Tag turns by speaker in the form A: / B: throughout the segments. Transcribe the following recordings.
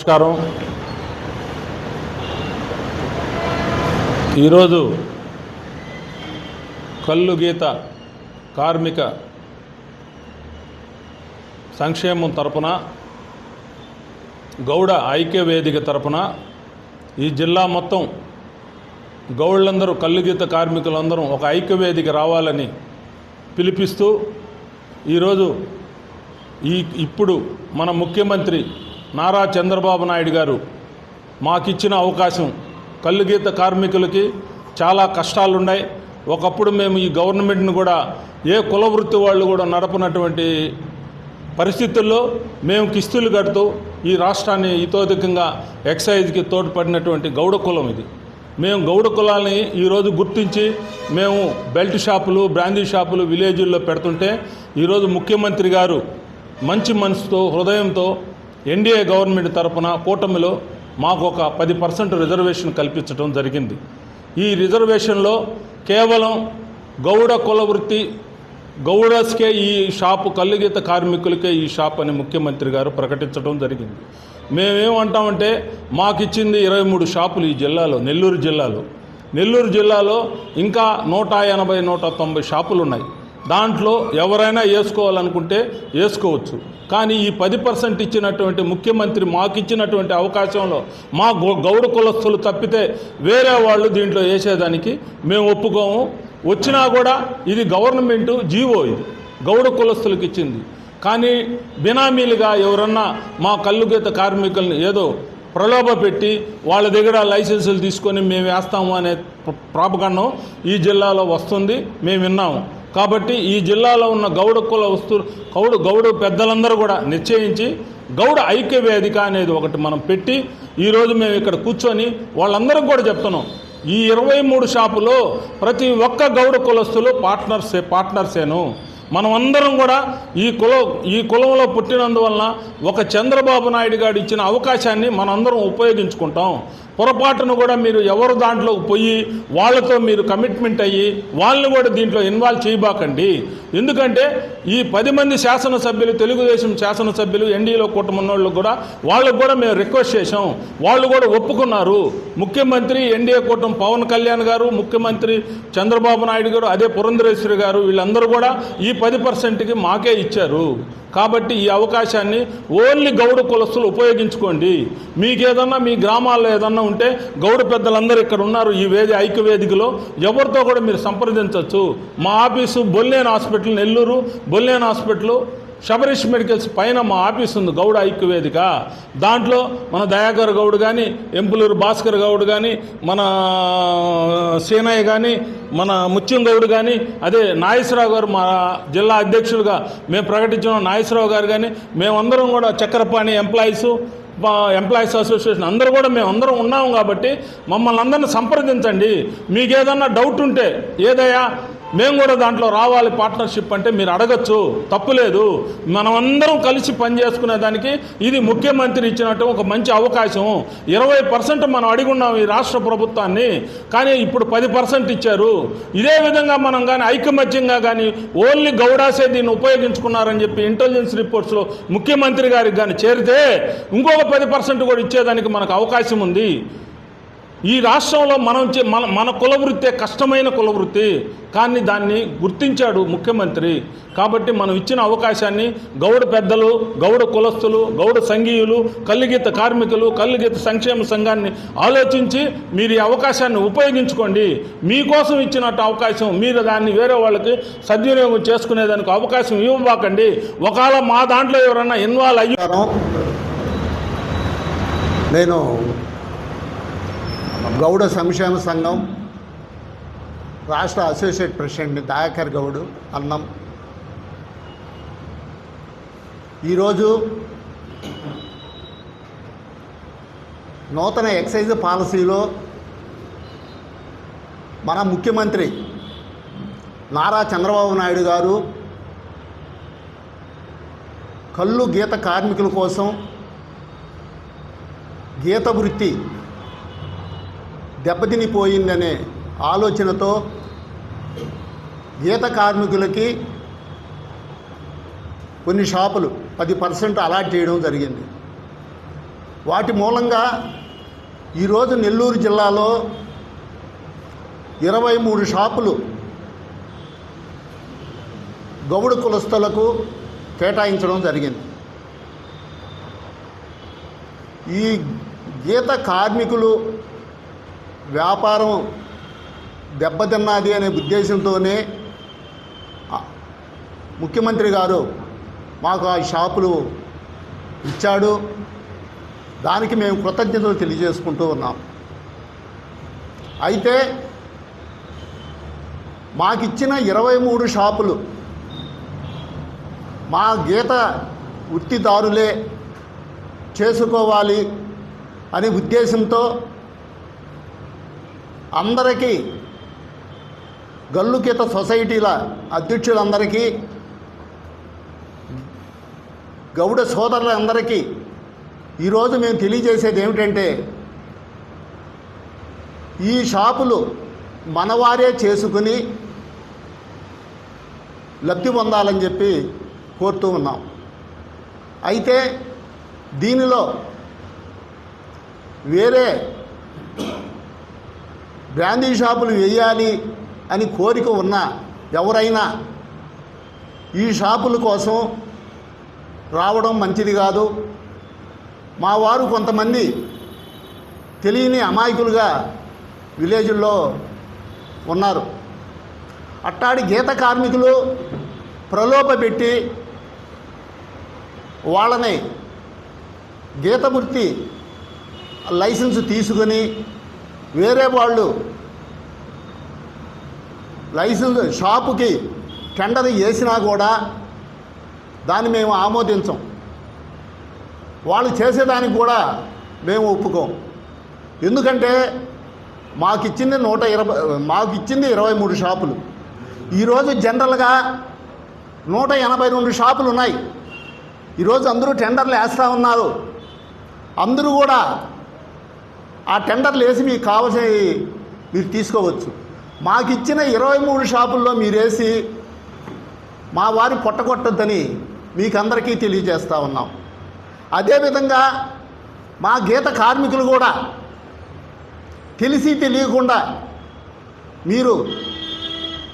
A: నమస్కారం. ఈరోజు కళ్ళు గీత కార్మిక సంక్షేమం తరపున గౌడ ఐక్య వేదిక తరపున ఈ జిల్లా మొత్తం గౌళ్ళందరూ కళ్ళు గీత కార్మికులందరూ ఒక ఐక్య వేదిక రావాలని పిలిపిస్తూ ఈరోజు ఈ ఇప్పుడు మన ముఖ్యమంత్రి నారా చంద్రబాబు నాయుడు గారు మాకిచ్చిన అవకాశం కళ్ళుగీత కార్మికులకి చాలా కష్టాలున్నాయి. ఒకప్పుడు మేము ఈ గవర్నమెంట్ను కూడా ఏ కుల వృత్తి వాళ్ళు కూడా నడపనటువంటి పరిస్థితుల్లో మేము కిస్తులు కడుతూ ఈ రాష్ట్రాన్ని ఇతోధికంగా ఎక్సైజ్కి తోడ్పడినటువంటి గౌడ కులం ఇది. మేము గౌడ కులాన్ని ఈరోజు గుర్తించి మేము బెల్ట్ షాపులు బ్రాందీ షాపులు విలేజుల్లో పెడుతుంటే ఈరోజు ముఖ్యమంత్రి గారు మంచి మనసుతో హృదయంతో ఎన్డీఏ గవర్నమెంట్ తరపున కూటమిలో మాకు ఒక పది పర్సెంట్ రిజర్వేషన్ కల్పించడం జరిగింది. ఈ రిజర్వేషన్లో కేవలం గౌడ కులవృత్తి గౌడస్కే ఈ షాపు కల్లుగీత కార్మికులకే ఈ షాప్ అని ముఖ్యమంత్రి గారు ప్రకటించడం జరిగింది. మేమేమంటామంటే మాకు ఇచ్చింది ఇరవై మూడు షాపులు ఈ జిల్లాలో నెల్లూరు జిల్లాలో. నెల్లూరు జిల్లాలో ఇంకా నూట ఎనభై నూట తొంభై షాపులు ఉన్నాయి దాంట్లో ఎవరైనా వేసుకోవాలనుకుంటే వేసుకోవచ్చు. కానీ ఈ పది పర్సెంట్ ఇచ్చినటువంటి ముఖ్యమంత్రి మాకు ఇచ్చినటువంటి అవకాశంలో మా గౌడ కులస్తులు తప్పితే వేరే వాళ్ళు దీంట్లో వేసేదానికి మేము ఒప్పుకోము. వచ్చినా కూడా ఇది గవర్నమెంటు జీవో ఇది. గౌడ కులస్తులకు ఇచ్చింది. కానీ బినామీలుగా ఎవరన్నా మా కల్లుగీత కార్మికుల్ని ఏదో ప్రలోభ పెట్టి వాళ్ళ దగ్గర లైసెన్సులు తీసుకొని మేము వేస్తాము అనే ప్రాపగండం ఈ జిల్లాలో వస్తుంది. మేము విన్నాము. కాబట్టి ఈ జిల్లాలో ఉన్న గౌడ కుల వస్తు గౌడు గౌడ పెద్దలందరూ కూడా నిశ్చయించి గౌడ ఐక్య వేదిక అనేది ఒకటి మనం పెట్టి ఈరోజు మేము ఇక్కడ కూర్చొని వాళ్ళందరం కూడా చెప్తున్నాం. ఈ ఇరవై మూడు షాపులో ప్రతి ఒక్క గౌడ కులస్తులు పార్ట్నర్సే పార్ట్నర్సేను. మనం అందరం కూడా ఈ కుల ఈ కులంలో పుట్టినందువలన ఒక చంద్రబాబు నాయుడు గారు ఇచ్చిన అవకాశాన్ని మనందరం ఉపయోగించుకుంటాం. పొరపాటును కూడా మీరు ఎవరు దాంట్లోకి పోయి వాళ్ళతో మీరు కమిట్మెంట్ అయ్యి వాళ్ళని కూడా దీంట్లో ఇన్వాల్వ్ చేయబాకండి. ఎందుకంటే ఈ పది మంది శాసనసభ్యులు తెలుగుదేశం శాసనసభ్యులు ఎన్డీఏలో కూటమన్నోళ్ళు కూడా వాళ్ళకు కూడా మేము రిక్వెస్ట్ చేశాం. వాళ్ళు కూడా ఒప్పుకున్నారు. ముఖ్యమంత్రి ఎన్డీఏ కూటమి పవన్ కళ్యాణ్ గారు ముఖ్యమంత్రి చంద్రబాబు నాయుడు గారు అదే పురంధరేశ్వరి గారు వీళ్ళందరూ కూడా ఈ పది పర్సెంట్కి మాకే ఇచ్చారు. కాబట్టి ఈ అవకాశాన్ని ఓన్లీ గౌడ కులస్తులు ఉపయోగించుకోండి. మీకేదన్నా మీ గ్రామాల్లో ఏదన్నా ఉంటే గౌడ పెద్దలందరూ ఇక్కడ ఉన్నారు ఈ వేది ఐక్య వేదికలో ఎవరితో కూడా మీరు సంప్రదించవచ్చు. మా office Bollineni hospital Nellore Bollineni hospital. Sabarish medicals పైన మా ఆఫీస్ ఉంది గౌడ ఐక్య వేదిక దాంట్లో మన దయాకర్ గౌడ్ కానీ ఎంపులూరు భాస్కర్ గౌడ్ కానీ మన సీనయ్య కానీ మన ముత్యం గౌడ్ కానీ అదే నాగేశ్వరరావు గారు మా జిల్లా అధ్యక్షులుగా మేము ప్రకటించిన నాగేశ్వరరావు గారు కానీ మేమందరం కూడా చక్రపాణి ఎంప్లాయీసు ఎంప్లాయీస్ అసోసియేషన్ అందరూ కూడా మేము అందరం ఉన్నాము కాబట్టి మమ్మల్ని అందరిని సంప్రదించండి. మీకు ఏదన్నా డౌట్ ఉంటే ఏదయ్యా? మేము కూడా దాంట్లో రావాలి పార్ట్నర్షిప్ అంటే మీరు అడగచ్చు తప్పులేదు మనమందరం కలిసి పనిచేసుకునే దానికి ఇది ముఖ్యమంత్రి ఇచ్చినట్టు ఒక మంచి అవకాశం. ఇరవై పర్సెంట్ మనం అడిగున్నాం ఈ రాష్ట్ర ప్రభుత్వాన్ని కానీ ఇప్పుడు పది పర్సెంట్ ఇచ్చారు. ఇదే విధంగా మనం కానీ ఐకమత్యంగా కానీ ఓన్లీ గౌడాసే దీన్ని ఉపయోగించుకున్నారని చెప్పి ఇంటెలిజెన్స్ రిపోర్ట్స్లో ముఖ్యమంత్రి గారికి కానీ చేరితే ఇంకొక పది పర్సెంట్ కూడా ఇచ్చేదానికి మనకు అవకాశం ఉంది. ఈ రాష్ట్రంలో మనం చే- మన మన కుల వృత్తే కష్టమైన కుల వృత్తి కానీ దాన్ని గుర్తించాడు ముఖ్యమంత్రి. కాబట్టి మనం ఇచ్చిన అవకాశాన్ని గౌడ పెద్దలు గౌడ కులస్తులు గౌడ సంఘీయులు కల్లుగీత కార్మికులు కల్లుగీత సంక్షేమ సంఘాన్ని ఆలోచించి మీరు ఈ అవకాశాన్ని ఉపయోగించుకోండి. మీకోసం ఇచ్చినట్టు అవకాశం మీరు దాన్ని వేరే వాళ్ళకి సద్వినియోగం చేసుకునేదానికి అవకాశం ఇవ్వబాకండి. ఒకవేళ మా దాంట్లో ఎవరన్నా ఇన్వాల్వ్
B: అయ్యారు నేను గౌడ సంక్షేమ సంఘం రాష్ట్ర అసోసియేట్ ప్రెసిడెంట్ దయాకర్ గౌడ్ అన్నం. ఈరోజు నూతన ఎక్సైజ్ పాలసీలో మన ముఖ్యమంత్రి నారా చంద్రబాబు నాయుడు గారు కళ్ళు గీత కార్మికుల కోసం గీత వృత్తి దెబ్బతినిపోయిందనే ఆలోచనతో గీత కార్మికులకి కొన్ని షాపులు పది పర్సెంట్ అలాట్ చేయడం జరిగింది. వాటి మూలంగా ఈరోజు నెల్లూరు జిల్లాలో ఇరవై మూడు షాపులు గౌడు కులస్తులకు కేటాయించడం జరిగింది. ఈ గీత కార్మికులు వ్యాపారం దెబ్బతిన్నది అనే ఉద్దేశంతోనే ముఖ్యమంత్రి గారు మాకు ఆ షాపులు ఇచ్చాడు. దానికి మేము కృతజ్ఞతలు తెలియజేసుకుంటూ ఉన్నాం. అయితే మాకిచ్చిన ఇరవై మూడు షాపులు మా గీత వృత్తిదారులే చేసుకోవాలి అనే ఉద్దేశంతో అందరికీ గల్లుకేత సొసైటీల అధ్యక్షులందరికీ గౌడ సోదరులందరికీ ఈరోజు మేము తెలియజేసేది ఏమిటంటే ఈ షాపులు మనవారే చేసుకుని లబ్ధి పొందాలని చెప్పి కోరుతూ ఉన్నాం. అయితే దీనిలో వేరే బ్రాందీ షాపులు వేయాలి అని కోరిక ఉన్న ఎవరైనా ఈ షాపుల కోసం రావడం మంచిది కాదు. మా వారు కొంతమంది తెలియని అమాయకులుగా విలేజుల్లో ఉన్నారు. అట్టాడి గీత కార్మికులు ప్రలోభపెట్టి వాళ్ళని గీత వృత్తి లైసెన్స్ తీసుకొని వేరే వాళ్ళు లైసెన్స్ షాపుకి టెండర్ వేసినా కూడా దాన్ని మేము ఆమోదించం. వాళ్ళు చేసేదానికి కూడా మేము ఒప్పుకోం. ఎందుకంటే మాకు ఇచ్చింది నూట ఇరవై మాకు ఇచ్చింది ఇరవై మూడు షాపులు. ఈరోజు జనరల్గా నూట ఎనభై రెండు షాపులు ఉన్నాయి. ఈరోజు అందరూ టెండర్లు వేస్తూ ఉన్నారు. అందరూ కూడా ఆ టెండర్లు వేసి మీకు కావాల్సినవి మీరు తీసుకోవచ్చు. మాకు ఇచ్చిన ఇరవై మూడు షాపుల్లో మీరేసి మా వారి పొట్టగొట్టొద్దని మీకు అందరికీ తెలియజేస్తూ ఉన్నాం. అదేవిధంగా మా గీత కార్మికులు కూడా తెలిసి తెలియకుండా మీరు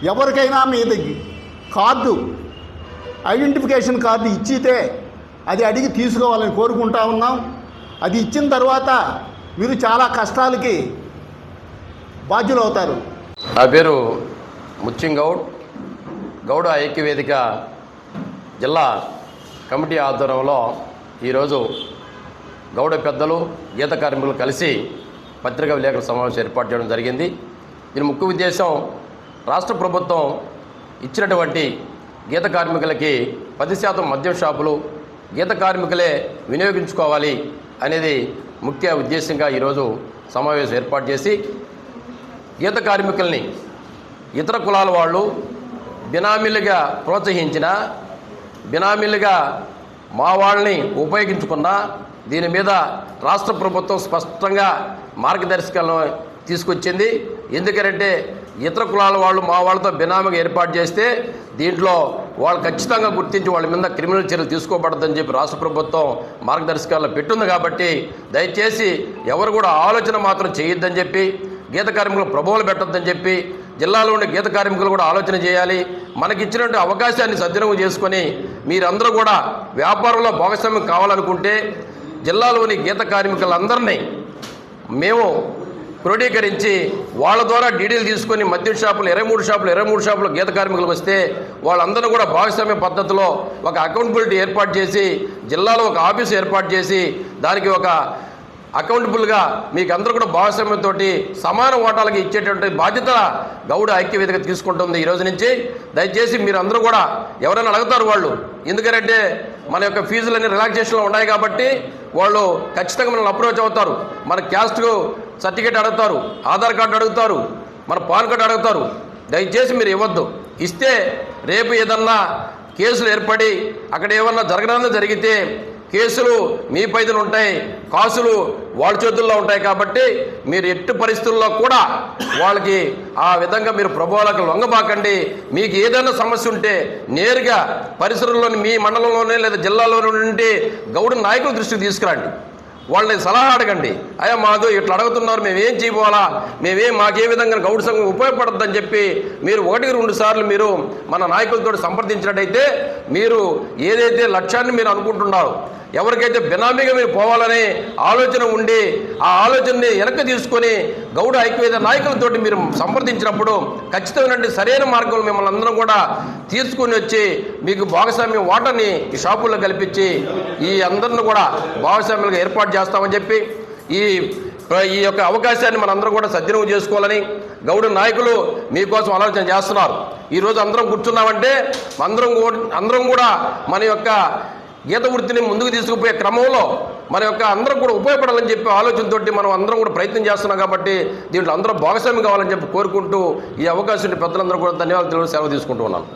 B: ఎవరికైనా మీద కార్డు ఐడెంటిఫికేషన్ కార్డు ఇచ్చితే అది అడిగి తీసుకోవాలని కోరుకుంటా ఉన్నాం. అది ఇచ్చిన తర్వాత మీరు చాలా కష్టాలకి బాధ్యులు అవుతారు
C: నా పేరు ముచ్చింగౌడ్ గౌడ్. గౌడ ఐక్యవేదిక జిల్లా కమిటీ ఆధ్వర్యంలో ఈరోజు గౌడ పెద్దలు గీత కార్మికులు కలిసి పత్రికా విలేకరుల సమావేశం ఏర్పాటు చేయడం జరిగింది. దీని ముఖ్య ఉద్దేశం రాష్ట్ర ప్రభుత్వం ఇచ్చినటువంటి గీత కార్మికులకి పది శాతం మద్యం షాపులు గీత కార్మికులే వినియోగించుకోవాలి అనేది ముఖ్య ఉద్దేశంగా ఈరోజు సమావేశం ఏర్పాటు చేసి గీత కార్మికుల్ని ఇతర కులాల వాళ్ళు బినామీలుగా ప్రోత్సహించిన బినామీలుగా మా వాళ్ళని ఉపయోగించుకున్న దీని మీద రాష్ట్ర ప్రభుత్వం స్పష్టంగా మార్గదర్శకాలను తీసుకొచ్చింది. ఎందుకంటే ఇతర కులాల వాళ్ళు మా వాళ్ళతో బినామీగా ఏర్పాటు చేస్తే దీంట్లో వాళ్ళు ఖచ్చితంగా గుర్తించి వాళ్ళ మీద క్రిమినల్ చర్యలు తీసుకోబడదని చెప్పి రాష్ట్ర ప్రభుత్వం మార్గదర్శకాలను పెట్టుంది కాబట్టి దయచేసి ఎవరు కూడా ఆలోచన మాత్రం చేయొద్దని చెప్పి గీత కార్మికులు ప్రభావాలు పెట్టొద్దని చెప్పి జిల్లాలో ఉండే గీత కార్మికులు కూడా ఆలోచన చేయాలి. మనకిచ్చినటువంటి అవకాశాన్ని సద్వినియోగం చేసుకొని మీరందరూ కూడా వ్యాపారంలో భాగస్వామ్యం కావాలనుకుంటే జిల్లాలోని గీత కార్మికులందరినీ మేము క్రోడీకరించి వాళ్ళ ద్వారా డీడీలు తీసుకొని మద్యం షాపులు ఇరవై మూడు షాపులు ఇరవై మూడు షాపులు గీత కార్మికులు వస్తే వాళ్ళందరూ కూడా భాగస్వామ్య పద్ధతిలో ఒక అకౌంటబిలిటీ ఏర్పాటు చేసి జిల్లాలో ఒక ఆఫీస్ ఏర్పాటు చేసి దానికి ఒక అకౌంటబుల్గా మీకు అందరూ కూడా భాగస్వామ్యంతో సమాన ఓటాలకి ఇచ్చేటువంటి బాధ్యత గౌడ ఐక్యవేదిక తీసుకుంటుంది ఈ రోజు నుంచి. దయచేసి మీరు అందరూ కూడా ఎవరైనా అడుగుతారు వాళ్ళు ఎందుకంటే మన యొక్క ఫీజులన్నీ రిలాక్సేషన్లో ఉన్నాయి కాబట్టి వాళ్ళు ఖచ్చితంగా మనల్ని అప్రోచ్ అవుతారు. మన క్యాస్ట్ సర్టిఫికేట్ అడుగుతారు ఆధార్ కార్డు అడుగుతారు మన పాన్ కార్డు అడుగుతారు. దయచేసి మీరు ఇవ్వద్దు. ఇస్తే రేపు ఏదన్నా కేసులు ఏర్పడి అక్కడ ఏమన్నా జరగడం జరిగితే కేసులు మీ పైదలు ఉంటాయి కాసులు వాళ్ళ చేతుల్లో ఉంటాయి కాబట్టి మీరు ఎట్టి పరిస్థితుల్లో కూడా వాళ్ళకి ఆ విధంగా మీరు ప్రభావాలకు లొంగబాకండి. మీకు ఏదైనా సమస్య ఉంటే నేరుగా పరిసరంలోని మీ మండలంలోనే లేదా జిల్లాలోనే నుండి గౌడ నాయకుల దృష్టికి తీసుకురండి. వాళ్ళని సలహా అడగండి. అయ్యా మాకు ఇట్లా అడుగుతున్నారు మేమేం చేయబోవాలా? మేమేం మాకే విధంగా గౌడ సంఘం ఉపయోగపడద్దని చెప్పి మీరు ఒకటికి రెండు సార్లు మీరు మన నాయకులతో సంప్రదించినట్టయితే మీరు ఏదైతే లక్ష్యాన్ని మీరు అనుకుంటున్నారో ఎవరికైతే బినామీగా మీరు పోవాలనే ఆలోచన ఉండి ఆ ఆలోచనని వెనక్కి తీసుకొని గౌడ ఐక్యవేద నాయకులతోటి మీరు సంప్రదించినప్పుడు ఖచ్చితమైనటువంటి సరైన మార్గంలో మిమ్మల్ని అందరం కూడా తీసుకుని వచ్చి మీకు భాగస్వామ్యం వాటర్ని ఈ షాపుల్లో కల్పించి ఈ అందరిని కూడా భాగస్వామ్యులుగా ఏర్పాటు చేస్తామని చెప్పి ఈ ఈ యొక్క అవకాశాన్ని మనందరం కూడా సద్వినియోగం చేసుకోవాలని గౌడ నాయకులు మీకోసం ఆలోచన చేస్తున్నారు. ఈరోజు అందరం కూర్చున్నామంటే అందరం అందరం కూడా మన యొక్క గీత వృత్తిని ముందుకు తీసుకుపోయే క్రమంలో మన యొక్క అందరం కూడా ఉపయోగపడాలని చెప్పి ఆలోచనతోటి మనం అందరం కూడా ప్రయత్నం చేస్తున్నాం కాబట్టి దీంట్లో అందరూ భాగస్వామి కావాలని చెప్పి కోరుకుంటూ ఈ అవకాశం పెద్దలందరూ కూడా ధన్యవాదాలు తెలియజేసి సెలవు తీసుకుంటూ ఉన్నాను.